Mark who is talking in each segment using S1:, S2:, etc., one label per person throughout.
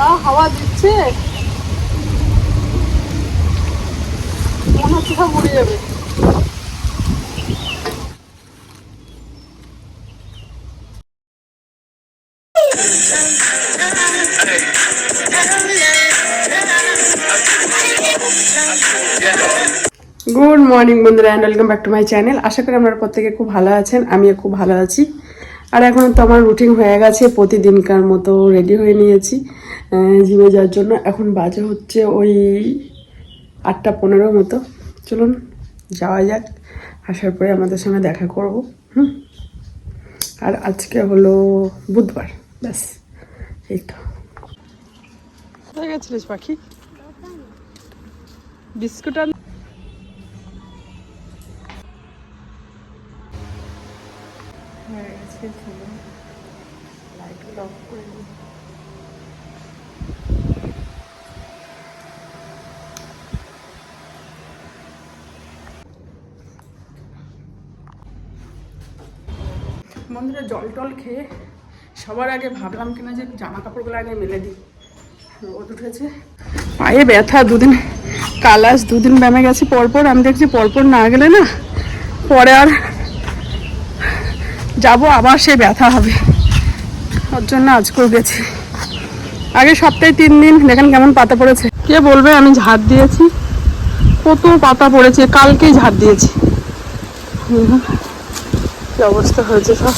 S1: যা হাওয়া দিচ্ছে, মনে হচ্ছে সব উড়ে যাবে। গুড মর্নিং বন্ধুরা and welcome back to my channel আশা করি আপনারা প্রত্যেকে খুব ভালো আছেন, আমিও খুব ভালো আছি। আর এখন তো আমার রুটিন হয়ে গেছে, প্রতিদিনকার মতো রেডি হয়ে নিয়েছি জিমে যাওয়ার জন্য। এখন বাজে হচ্ছে ওই আটটা পনেরো মতো। চলুন, যাওয়া যাক, আসার পরে আমাদের সঙ্গে দেখা করব, হুম? আর আজকে হলো বুধবার, ব্যাস, এই তো। গেছিলিস পাখি? বিস্কুট আর হয়ে গেছে চলুন লাইটগুলো অফ করে দিই বন্ধুরা জল টল খেয়ে সবার আগে ভাবলাম কিনা যে জামা কাপড়গুলো আগে মেলে দিই। রোদ উঠেছে। পায়ে ব্যথা, দুদিন কালাস দুদিন ব্যামে গেছি, পরপর আমি দেখছি পরপর না গেলে না পরে আর যাব, আবার সেই ব্যথা হবে। ওর জন্য আজকেও গেছি। আগে সপ্তাহে তিন দিন, দেখেন কেমন পাতা পড়েছে। কে বলবে, আমি ঝাড় দিয়েছি। কত পাতা পড়েছে, কালকেই ঝাড় দিয়েছি। কি অবস্থা হয়েছে সব?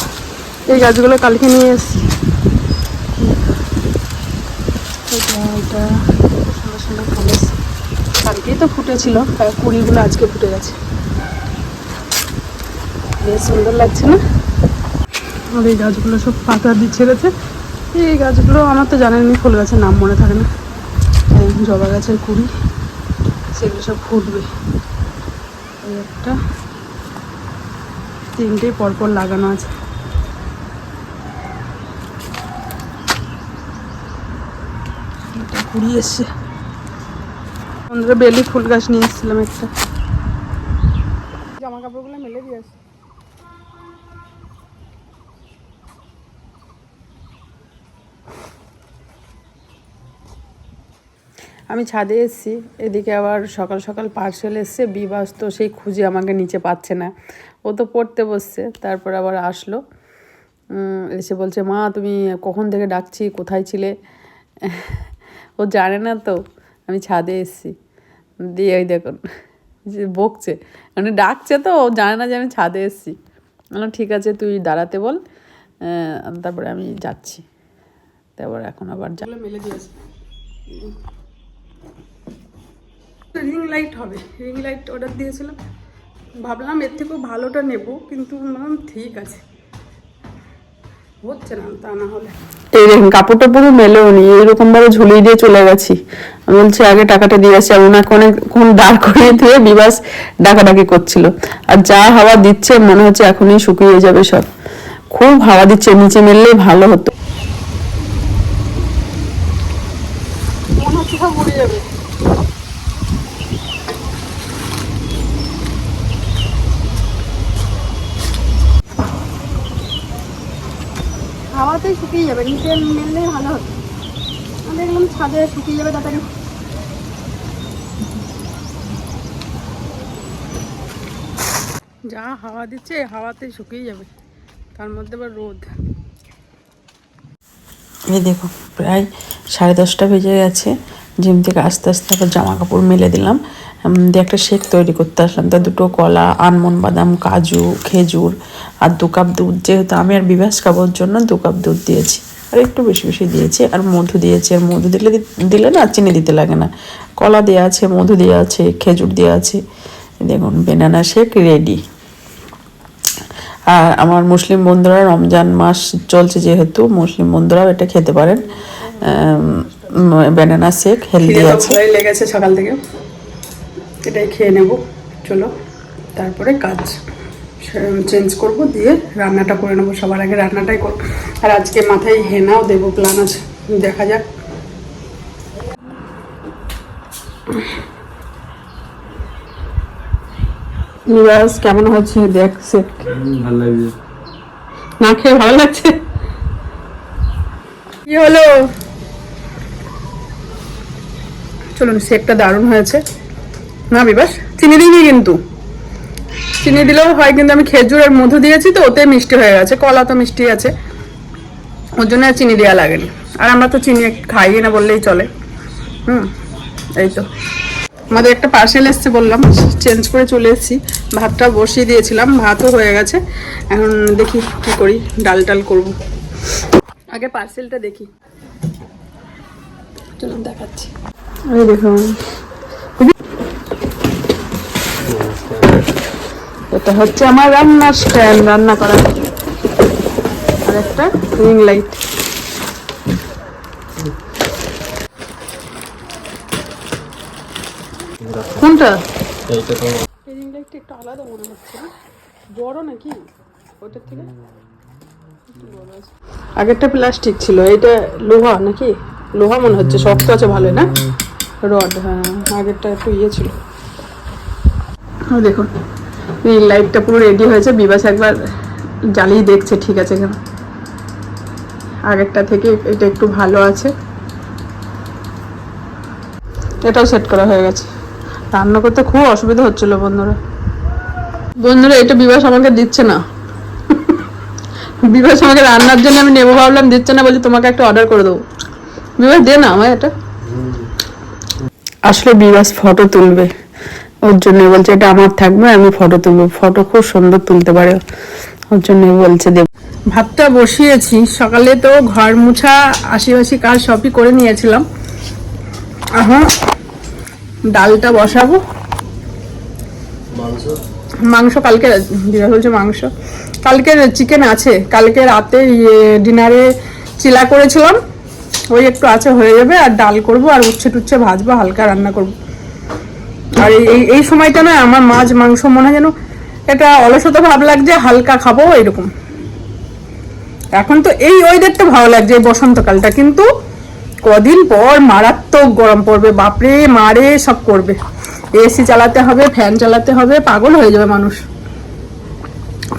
S1: এই গাছগুলো কালকে নিয়ে এসেছি। এটা সুন্দর সুন্দর কালকেই তো ফুটেছিল কুড়িগুলো আজকে ফুটে গেছে। বেশ সুন্দর লাগছে না? আর এই গাছগুলো সব পাতা দিয়ে ছেড়েছে। এই গাছগুলো আমার তো জানেনই ফুল গাছের নাম মনে থাকে না। জবা গাছের কুড়ি, সেগুলো সব ফুটবে। একটা। তিনটে পরপর লাগানো আছে। কুড়ি এসছে। বেলি ফুল গাছ নিয়ে এসেছিলাম একটা। জামা কাপড়গুলো মেলে দিয়ে আসি। আমি ছাদে এসেছি, এদিকে আবার সকাল সকাল পার্সেল এসছে, বিবাস তো সেই খুঁজে আমাকে নিচে পাচ্ছে না। ও তো পড়তে বসছে, তারপর আবার আসলো। এসে বলছে, মা, তুমি কখন থেকে ডাকছি? কোথায় ছিলে? ও জানে না তো, আমি ছাদে এসেছি। দিয়ে ওই দেখুন, যে বকছে। মানে ডাকছে তো, ও জানে না যে আমি ছাদে এসেছি। বললাম, ঠিক আছে, তুই দাঁড়াতে বল তারপরে আমি যাচ্ছি। তারপর এখন আবার যা মেলে দিয়েছে। রিং লাইট হবে। রিং লাইট অর্ডার দিয়েছিলাম। ভাবলাম এর থেকেও ভালোটা নেব কিন্তু ভাবলাম ঠিক আছে। হচ্ছে না তা না হলে। এই দেখুন কাপড়টা পুরো মেলেও নি এরকম ভাবে ঝুলিয়ে দিয়ে চলে গেছি। আমি বলছি আগে টাকাটা দিয়ে আসি। আর ওনাকে অনেকক্ষণ দাঁড় করিয়ে দিয়ে বিবাস ডাকাডাকি করছিল। আর যা হাওয়া দিচ্ছে মনে হচ্ছে এখনই শুকিয়ে যাবে সব। খুব হাওয়া দিচ্ছে নিচে মেললে ভালো হতো। মনে হচ্ছে সব উড়ে যাবে। হাওয়াতেই শুকিয়ে যাবে নিচে মেললেই ভালো হতো আমি দেখলাম ছাদে শুকিয়ে যাবে তাড়াতাড়ি। যা হাওয়া দিচ্ছে হাওয়াতেই শুকিয়ে যাবে। তার মধ্যে আবার রোদ। এই দেখো প্রায় সাড়ে দশটা বেজে গেছে। জিম থেকে আস্তে আস্তে আবার জামা কাপড় মেলে দিলাম। দিয়ে একটা শেক তৈরি করতে আসলাম। তা দুটো কলা আনমন বাদাম কাজু খেজুর আর দু কাপ দুধ। যেহেতু আমি আর বিবাস খাবার জন্য দু কাপ দুধ দিয়েছি। আর একটু বেশি বেশি দিয়েছি। আর মধু দিয়েছি। আর মধু দিলে দিলে না চিনি দিতে লাগে না। কলা দেওয়া আছে মধু দেওয়া আছে খেজুর দেওয়া আছে। দেখুন বেনানা শেক রেডি আর আমার মুসলিম বন্ধুরা রমজান মাস চলছে যেহেতু মুসলিম বন্ধুরাও এটা খেতে পারেন। ব্যানানা শেক হেলদি আছে। লেগেছে সকাল থেকে। এটাই খেয়ে নেব। চলো তারপরে কাজ চেঞ্জ করব দিয়ে রান্নাটা করে নেব। সবার আগে রান্নাটাই করব আর আজকে মাথায় হেনাও দেবো প্ল্যান আছে। দেখা যাক। নিবাস কেমন হচ্ছে? দেখ সেট
S2: ভালো লাগছে।
S1: না খেয়ে ভালো লাগছে? কি হলো? চলুন শেকটা দারুণ হয়েছে। না বিবাস, চিনি দিইনি কিন্তু। চিনি দিলেও হয় কিন্তু আমি খেজুরের মধু দিয়েছি তো, ওতে মিষ্টি হয়ে গেছে, কলা তো মিষ্টি আছে। ওর জন্য আর চিনি দেওয়া লাগেনি। আর আমরা তো চিনি খাইই না বললেই চলে। হুম, এই তো। আমাদের একটা পার্সেল এসছে বললাম চেঞ্জ করে চলে এসেছি। ভাতটা বসিয়ে দিয়েছিলাম, ভাতও হয়ে গেছে। এখন দেখি কি করি, ডাল টাল করব। আগে পার্সেলটা দেখি। চলুন দেখাচ্ছি। এই দেখুন। এটা হচ্ছে আমার রান্নার স্ট্যান্ড রান্না করা আর একটা রিং লাইট কোনটা?
S2: এইটা তো
S1: রিং লাইটটা একটু আলাদা মনে হচ্ছে বড় নাকি? ওটার থেকে। আগেরটা প্লাস্টিক ছিল এটা লোহা নাকি? লোহা মনে হচ্ছে শক্ত আছে ভালো না? রড হ্যাঁ আগেরটা একটু ইয়ে ছিল। দেখুন। রিং লাইটটা পুরো রেডি হয়েছে। বিবাস একবার জ্বালিয়ে দেখছে, ঠিক আছে কেন? আগেরটা থেকে এটা একটু ভালো আছে। এটাও সেট করা হয়ে গেছে। রান্না করতে খুব অসুবিধা হচ্ছিল বন্ধুরা। বন্ধুরা, এটা বিবাস আমাকে দিচ্ছে না। বিবাস আমাকে রান্নার জন্য আমি নেব ভাবলাম, দিচ্ছে না বলছি, তোমাকে একটা অর্ডার করে দেবো। বিবাস, দে না আমার এটা। আসলে বিবাস ফটো তুলবে। ওর জন্য বলছে এটা আমার থাকবে আমি ফটো তুলবো। ফটো খুব সুন্দর তুলতে পারে। ওর জন্য বলছে দেব। ভাতটা বসিয়েছি। সকালে তো ঘর মুছা আশিবাসি কাজ সবই করে নিয়েছিলাম। এখন ডালটা বসাবো।
S2: মাংস?
S1: মাংস কালকে দিদা বলছে মাংস। কালকে চিকেন আছে। কালকে রাতে ডিনারে চিলা করেছিলাম। ওই একটু আছে হয়ে যাবে। আর ডাল করব আর উচ্ছে টুচ্ছে ভাজবো হালকা রান্না করব। আর এই- এই সময়টা না আমার মাছ, মাংস মনে হয় যেন এটা অলসতা ভাব লাগছে, হালকা খাব, এরকম। এখন তো এই ওয়েদারটা ভালো লাগছে, এই বসন্তকালটা। কিন্তু কদিন পর মারাত্মক গরম পড়বে, বাপরে মারে সব করবে। এসি চালাতে হবে ফ্যান চালাতে হবে, পাগল হয়ে যাবে মানুষ।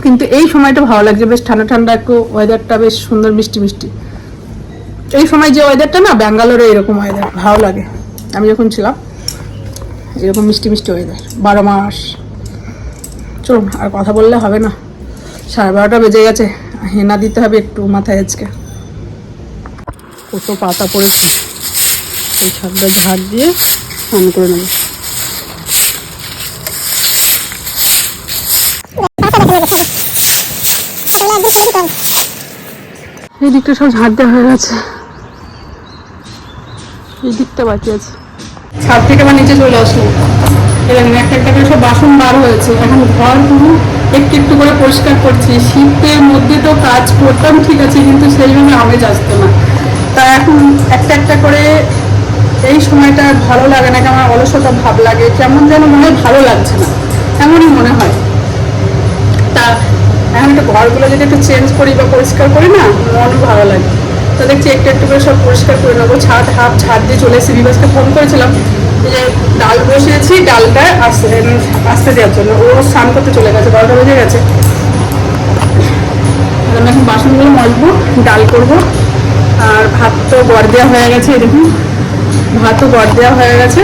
S1: কিন্তু এই সময়টা ভালো লাগছে, বেশ ঠান্ডা ঠান্ডা একটু ওয়েদারটা বেশ সুন্দর, মিষ্টি মিষ্টি। এই সময় যে ওয়েদারটা না, ব্যাঙ্গালোরে এরকম ওয়েদার ভালো লাগে। আমি যখন ছিলাম এরকম মিষ্টি মিষ্টি ওয়েদার বারো মাস। চলুন, আর কথা বললে হবে না। সাড়ে বারোটা বেজে গেছে। হেনা দিতে হবে একটু মাথায় আজকে। কত পাতা পড়েছে। এই ছাদটা ঝাড় দিয়ে স্নান করে নেব। এই দিকটা সব ঝাড় দেওয়া হয়ে গেছে। এই দিকটা বাকি আছে। ছাদ থেকে আবার নিচে চলে আসলো। এরকম একটা একটা করে সব বাসন বার হয়েছে। এখন ঘর পুরো একটু একটু করে পরিষ্কার করছি। শীতের মধ্যে তো কাজ করতাম ঠিক আছে, কিন্তু সেইভাবে আমেজ আসতো না। তা এখন একটা একটা করে এই সময়টা ভালো লাগে না কেমন অলসতা ভাব লাগে। কেমন যেন মনে ভালো লাগছে না। এমনই মনে হয়। তা এখন একটু ঘরগুলো যদি একটু চেঞ্জ করি বা পরিষ্কার করি না, মনও ভালো লাগে। তো দেখছি একটু একটু করে সব পরিষ্কার করে নেব। ছাদ, হাফ ছাদ দিয়ে চলে এসেছি। বিবাসকে ফোন করেছিলাম যে ডাল বসিয়েছি, ডালটা আসতে আসতে দেওয়ার জন্য। ও স্নান করতে চলে গেছে, বারোটা বেজে গেছে। আমি এখন বাসনগুলো মাজবো, ডাল করব। আর ভাত তো গড় দেওয়া হয়ে গেছে এরকম দেখুন। ভাতও গড় দেওয়া হয়ে গেছে।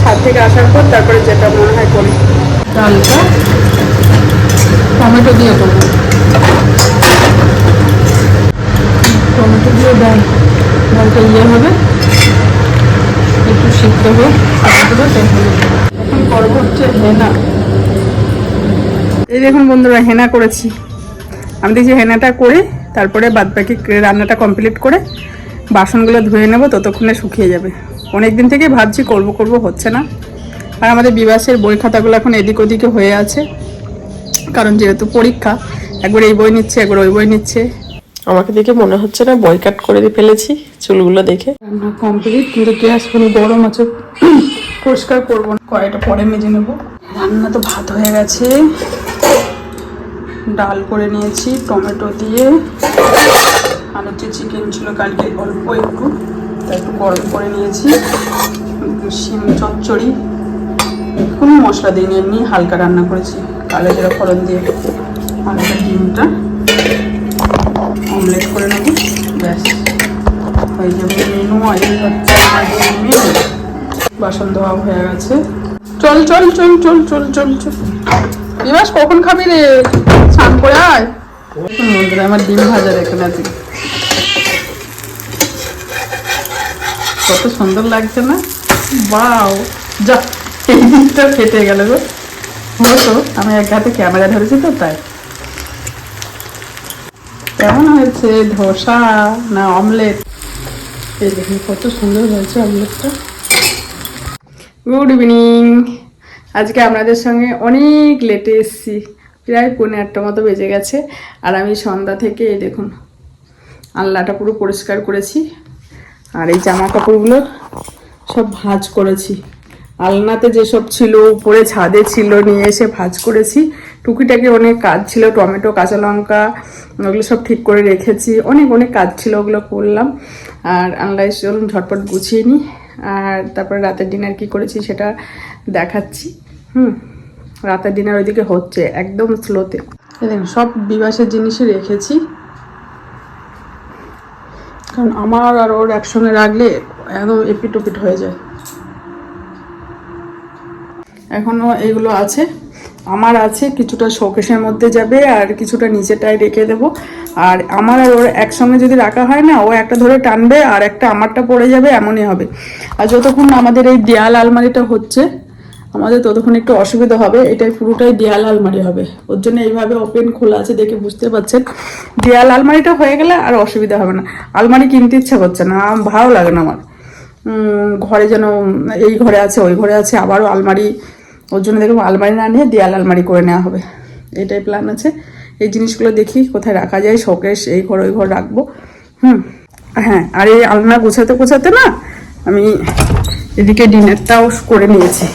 S1: ছাদ থেকে আসার পর তারপরে যেটা মনে হয় করি। ডালটা টমেটো দিয়ে করব টমেটো দিয়ে ডালটা ইয়ে হবে। একটু সিদ্ধ দেবো এখন হচ্ছে হেনা। এই দেখুন বন্ধুরা, হেনা করেছি। আমি দেখছি হেনাটা করে তারপরে বাদ বাকি রান্নাটা কমপ্লিট করে বাসনগুলো ধুয়ে নেব, ততক্ষণে শুকিয়ে যাবে। অনেক দিন থেকেই ভাবছি করব করব, হচ্ছে না। আর আমাদের বিবাসের বই খাতাগুলো এখন এদিক ওদিকে হয়ে আছে। কারণ যেহেতু পরীক্ষা, একবার এই বই নিচ্ছে, একবার ওই বই নিচ্ছে।
S3: আমাকে দেখে মনে হচ্ছে না বয়কাট করে দিয়ে ফেলেছি চুলগুলো দেখে।
S1: রান্না কমপ্লিট কিন্তু গ্যাস পুরো গরম আছে, পরিষ্কার করব কড়াইটা পরে মেজে নেব। রান্না তো ভাত হয়ে গেছে। ডাল করে নিয়েছি, টমেটো দিয়ে। আর হচ্ছে চিকেন ছিল কালকে অল্প একটু, তা একটু গরম করে নিয়েছি। শিম চচ্চড়ি, কোনো মশলা দিইনি, এমনি হালকা রান্না করেছি। কালো জিরা ফোড়ন দিয়ে আর ডিমটা। অমলেট করে নেব। ব্যাস, হয়ে যাবে বাসন ধোয়া হয়ে গেছে। চল চল চল চল চল চল চল। বিবাস কখন খাবি রে? স্নান করে আয়। বন্ধুরা, আমার ডিম ভাজা রেখে আছে কত সুন্দর লাগছে না? বাও যা, এই দিকটা ফেটে গেল গো। হতো আমি এক হাতে ক্যামেরা ধরেছি তো, তাই। কেমন হয়েছে? ধোসা না অমলেট? এই দেখুন, কত সুন্দর হয়েছে অমলেটটা। গুড ইভিনিং আজকে আপনাদের সঙ্গে অনেক লেটে এসেছি। প্রায় পৌনে আটটা মতো বেজে গেছে, আর আমি সন্ধ্যা থেকে এই দেখুন আল্লাটা পুরো পরিষ্কার করেছি, আর এই জামা কাপড়গুলো সব ভাঁজ করেছি। আলনাতে যেসব ছিল, উপরে ছাদে ছিল, নিয়ে এসে ভাঁজ করেছি। টুকিটাকি অনেক কাজ ছিল, টমেটো, কাঁচা লঙ্কা, ওগুলো সব ঠিক করে রেখেছি। অনেক অনেক কাজ ছিল, ওগুলো করলাম। আর আনলাই চলুন, ঝটপট গুছিয়ে নিই আর তারপরে রাতের ডিনার কি করেছি সেটা দেখাচ্ছি। হুম, রাতের ডিনার ওইদিকে হচ্ছে, একদম স্লোতে দেখুন, সব বিবাসের জিনিসই রেখেছি। কারণ আমার আর ওর একসঙ্গে রাখলে একদম এপিট হয়ে যায়। এখনও এগুলো আছে। আমার আছে, কিছুটা শোকেশের মধ্যে যাবে আর কিছুটা নিচেটায় রেখে দেবো। আর আমার আর ওর একসঙ্গে যদি রাখা হয় না, ও একটা ধরে টানবে আর একটা আমারটা পড়ে যাবে, এমনই হবে। আর যতক্ষণ আমাদের এই দেয়াল আলমারিটা হচ্ছে, আমাদের ততক্ষণ একটু অসুবিধা হবে। এটাই পুরোটাই দেয়াল আলমারি হবে। ওর জন্য এইভাবে ওপেন খোলা আছে দেখে বুঝতে পারছেন। দেয়াল আলমারিটা হয়ে গেলে আর অসুবিধা হবে না। আলমারি কিনতে ইচ্ছা করছে না, ভালো লাগে না আমার। ঘরে যেন এই ঘরে আছে, ওই ঘরে আছে, আবারও আলমারি ওর জন্য দেখুন আলমারি না নিয়ে দেয়াল আলমারি করে নেওয়া হবে। এটাই প্ল্যান আছে। এই জিনিসগুলো দেখি কোথায় রাখা যায় শোকেশ এই ঘর, ওই ঘর রাখব। হুম হ্যাঁ আর এই আলনা গোছাতে গোছাতে না আমি এদিকে ডিনারটাও করে নিয়েছি।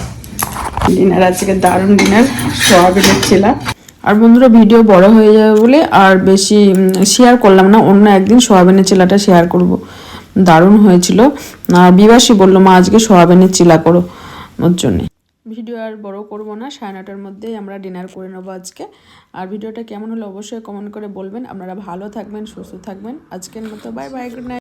S1: ডিনার আজকে দারুণ ডিনার সোয়াবিনের ছিলাম আর বন্ধুরা ভিডিও বড় হয়ে যাবে বলে আর বেশি শেয়ার করলাম না, অন্য একদিন সোয়াবিনের চিলাটা শেয়ার করব। দারুণ হয়েছিল। আর বিবাসী বলল, মা, আজকে সোয়াবিনের চিলা করো ওর জন্যে। ভিডিও আর বড় করব না, সাড়ে নটার মধ্যেই আমরা ডিনার করে নেব আজকে। আর ভিডিওটা কেমন হলো অবশ্যই কমেন্ট করে বলবেন। আপনারা ভালো থাকবেন, সুস্থ থাকবেন। আজকের মতো বাই বাই গুড নাইট